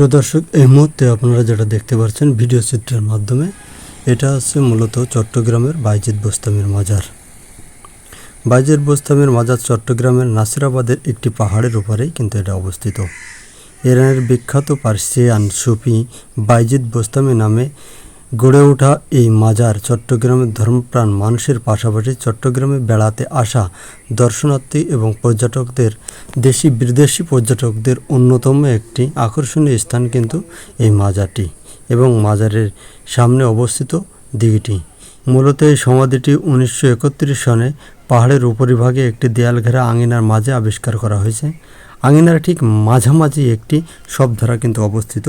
প্রিয় দর্শক, এই মুহূর্তে আপনারা যেটা দেখতে পাচ্ছেন ভিডিও চিত্রের মাধ্যমে, এটা হচ্ছে মূলত চট্টগ্রামের বাইজিদ বোস্তামির মাজার। বাইজিদ বোস্তামির মাজার চট্টগ্রামের নাসিরাবাদের একটি পাহাড়ের উপরেই কিন্তু এটা অবস্থিত। ইরানের বিখ্যাত পার্সিয়ান সুফি বাইজিদ বোস্তামি নামে গড়ে ওঠা এই মাজার চট্টগ্রামের ধর্মপ্রাণ মানুষের পাশাপাশি চট্টগ্রামে বেড়াতে আসা দর্শনার্থী এবং পর্যটকদের, দেশি বিদেশি পর্যটকদের অন্যতম একটি আকর্ষণীয় স্থান কিন্তু এই মাজারটি এবং মাজারের সামনে অবস্থিত দিঘিটি। মূলত এই সমাধিটি উনিশশো একত্রিশ সনে পাহাড়ের উপরিভাগে একটি দেয়াল ঘেরা আঙিনার মাঝে আবিষ্কার করা হয়েছে। আঙিনার ঠিক মাঝামাঝি একটি শবধারা কিন্তু অবস্থিত।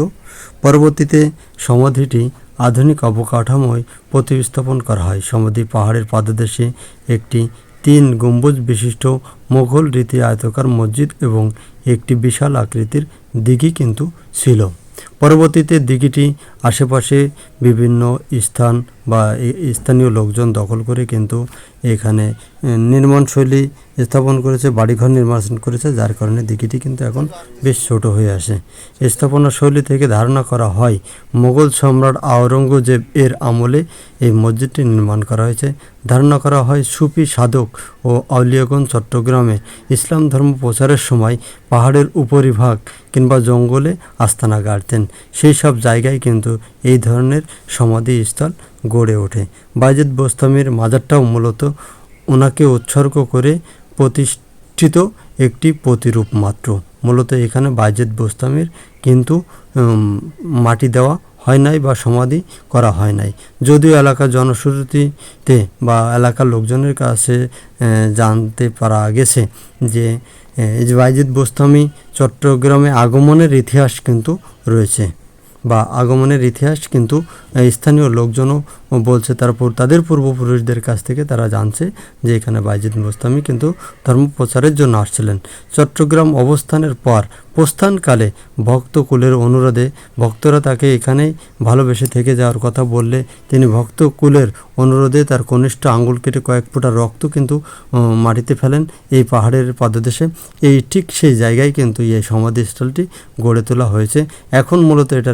পরবর্তীতে সমাধিটি আধুনিক অবকাঠামোয় প্রতিস্থাপন করা হয়। সমাধি পাহাড়ের পাদদেশে একটি তিন গম্বুজ বিশিষ্ট মোঘল রীতি আয়তকার মসজিদ এবং একটি বিশাল আকৃতির দিঘি কিন্তু ছিল। পরবর্তীতে দিঘিটি আশেপাশে বিভিন্ন স্থান বা স্থানীয় লোকজন দখল করে কিন্তু এখানে নির্মাণশৈলী স্থাপন করেছে, বাড়িঘর নির্মাণ করেছে, যার কারণে দিঘিটি কিন্তু এখন বেশ ছোট হয়ে আসে। স্থাপনা শৈলী থেকে ধারণা করা হয়, মোগল সম্রাট আওরঙ্গজেব এর আমলে এই মসজিদটি নির্মাণ করা হয়েছে। ধারণা করা হয়, সুফি সাধক ও আউলিয়াগঞ্জ, চট্টগ্রামে ইসলাম ধর্ম প্রচারের সময় পাহাড়ের উপরিভাগ কিংবা জঙ্গলে আস্তানা গাড়তেন। সেই সব জায়গায় কিন্তু এই ধরনের সমাধিস্থল গড়ে ওঠে। বাইজেদ বোস্তামির মাজারটাও মূলত ওনাকে উৎসর্গ করে প্রতিষ্ঠিত একটি প্রতিরূপ মাত্র। মূলত এখানে বাইজেদ বোস্তামির কিন্তু মাটি দেওয়া হয় নাই বা সমাধি করা হয় নাই। যদিও এলাকার জনশ্রুতিতে বা এলাকার লোকজনের কাছে জানতে পারা গেছে যে বাইজিদ বোস্তামি চট্টগ্রামে আগমনের ইতিহাস কিন্তু রয়েছে। বা আগমনের ইতিহাস কিন্তু স্থানীয় লোকজনও বলছে তার পূর- তাদের পূর্বপুরুষদের কাছ থেকে তারা জানছে যে এখানে বাইজিদ বোস্তামি কিন্তু ধর্ম প্রচারের জন্য আসছিলেন। চট্টগ্রাম অবস্থানের পর প্রস্থানকালে ভক্তকুলের অনুরোধে ভক্তরা তাকে এখানেই ভালোবেসে থেকে যাওয়ার কথা বললে তিনি ভক্তকুলের অনুরোধে তার কনিষ্ঠ আঙ্গুল কেটে কয়েক ফোঁটা রক্ত কিন্তু মাটিতে ফেলেন এই পাহাড়ের পাদদেশে। এই ঠিক সেই জায়গায় কিন্তু এই সমাধিস্থলটি গড়ে তোলা হয়েছে। এখন মূলত এটা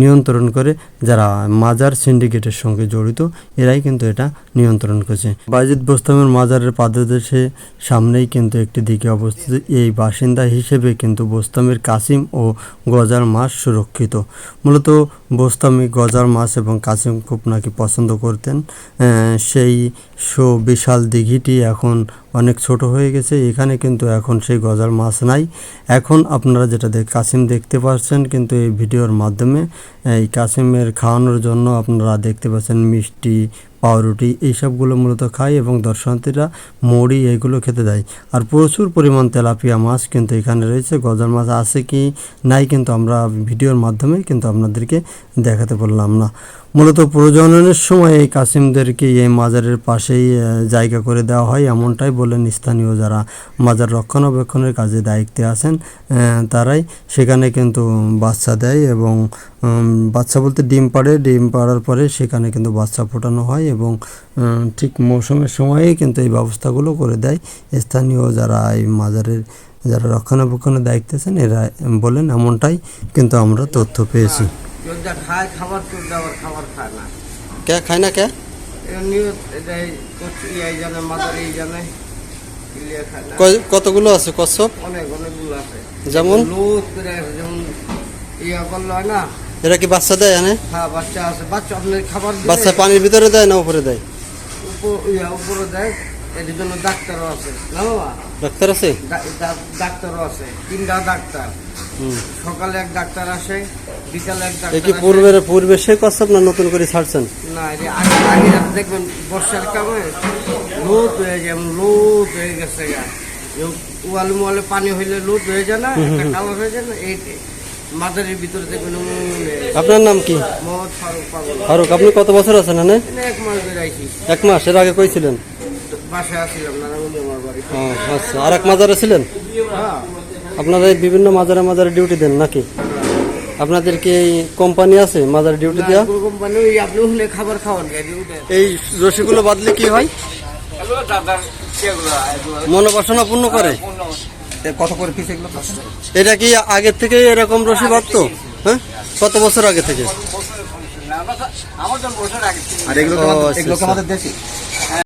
নিয়ন্ত্রণ করে, যারা মাজার সিন্ডিকেটের সঙ্গে জড়িত, এরাই কিন্তু এটা নিয়ন্ত্রণ করছে। বাজিদ বোস্তামের মাজারের পাদদেশে সামনেই কিন্তু একটি দিকে অবস্থিত। এই বাসিন্দা হিসেবে কিন্তু বোস্তামের কাসিম ও গজার মাছ সুরক্ষিত। মূলত বোস্তামি গজার মাছ এবং কাসিম খুব নাকি পছন্দ করতেন। সেই সো বিশাল দিঘিটি এখন অনেক ছোট হয়ে গেছে। এখানে কিন্তু এখন সেই গজার মাছ নাই। এখন আপনারা যেটা দেখ কাসিম দেখতে পাচ্ছেন কিন্তু এই ভিডিওর মাধ্যমে এই কাসিমের খাওয়ানোর জন্য আপনারা দেখতে পাচ্ছেন মিষ্টি, পাউরুটি, এইসবগুলো মূলত খায় এবং দর্শনার্থীরা মুড়ি এগুলো খেতে দেয়। আর প্রচুর পরিমাণ তেলাপিয়া মাছ কিন্তু এখানে রয়েছে। গজার মাছ আছে কি নাই কিন্তু আমরা ভিডিওর মাধ্যমে কিন্তু আপনাদেরকে দেখাতে পারলাম না। মূলত প্রজননের সময় এই কাসিমদেরকে এই মাজারের পাশেই জায়গা করে দেওয়া হয়। এমনটাই বলেন স্থানীয় যারা মাজার রক্ষণাবেক্ষণের কাজে দায়িত্বে আছেন তারাই। সেখানে কিন্তু বাচ্চা দেয় এবং বাচ্চা বলতে ডিম পাড়ে। ডিম পাড়ার পরে সেখানে কিন্তু বাচ্চা ফোটানো হয় এবং ঠিক মৌসুমের সময়েই কিন্তু এই ব্যবস্থাগুলো করে দেয়। স্থানীয় যারা এই মাজারের, যারা রক্ষণাবেক্ষণের দায়িত্বে আছেন, এরা বলেন এমনটাই কিন্তু আমরা তথ্য পেয়েছি। যোদ্ধা খায় খাবার তো দেওয়ার খাবার খায় না। কে খায় না কে? এটাই এই জানে মাদার এই জানে খায় না। কতগুলো আছে কচ্ছপ? অনেক অনেকগুলো আছে। যেমন? লুত করে যেমন ইয়া করলে না? এরা কি বাচ্চা দেয় এনে? হ্যাঁ বাচ্চা আছে। বাচ্চা আপনার খাবার বাচ্চা পানির ভিতরে দেয় না উপরে দেয়? উপর উপরে দেয়। এর জন্য ডাক্তারও আছে। না ডাক্তার আছে? ডাক্তারও আছে। তিনটা ডাক্তার। সকালে এক ডাক্তার আসে বিকালে এক ডাক্তার কি। পূর্বের পূর্বে সে কচ্ছপ না নতুন করে ছাড়ছেন? না এই আগে আগে রাতে দেখবেন বর্ষার কামে লোট হয়ে যায় লোট হয়ে গেছে গা। ওয়ালে মোয়ালে পানি হইলে লোট হয়ে যায় না একটা কালার হয়ে যায় না এই মাদারের ভিতরে দেখবেন। আপনার নাম কি? মোহাম্মদ ফারুক পাগল। ফারুক আপনি কত বছর আছেন এনে এক মাস বেড়াইছি এক মাস এর আগে কই ছিলেন? বাসায় আসছিলাম আমার বাড়ি। আচ্ছা আর এক মাজারে ছিলেন? হ্যাঁ। আপনারা এই বিভিন্ন মাজারে মাজারে ডিউটি দেন নাকি? আপনাদের কি এই কোম্পানি আছে মাজার ডিউটি দেওয়া? কোম্পানি ওই আপনি ওখানে খাবার খাওয়ান এই রশিগুলো বাদলে কি হয়? মনোবাসনা পূর্ণ করে? কত করে পিস এগুলো এটা কি আগের থেকে এরকম রশি বাঁধতো? হ্যাঁ? কত বছর আগে থেকে? আগে। আর এগুলো আমাদের- আচ্ছা, এগুলো আচ্ছা। আমাদের দেশি?